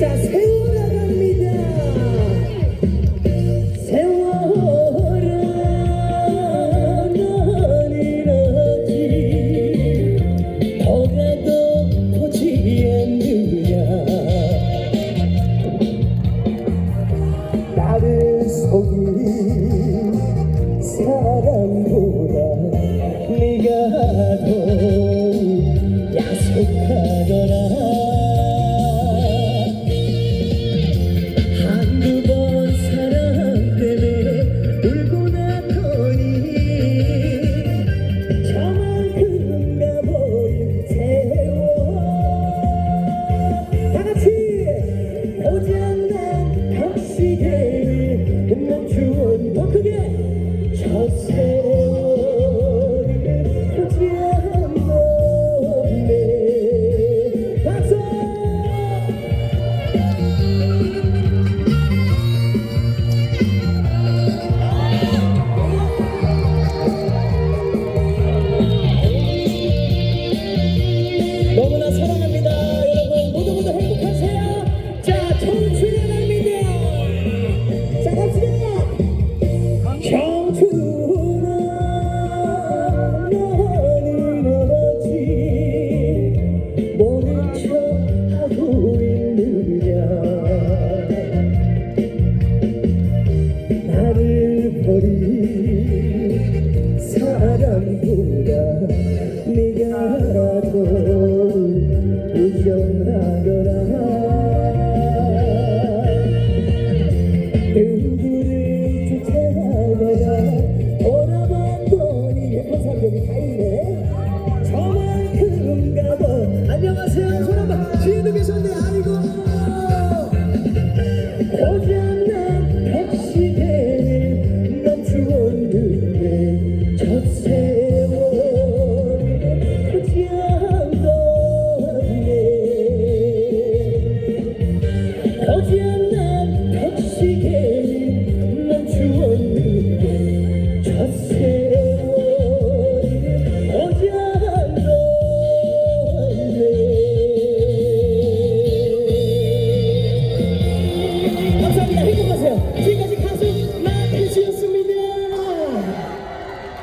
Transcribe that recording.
자, 세워 나갑니다. 세월아, 넌 이렇게 더가도 보지 않느냐. 나를 속이 da da 버린 사랑꾼 세월 향 가네 거짓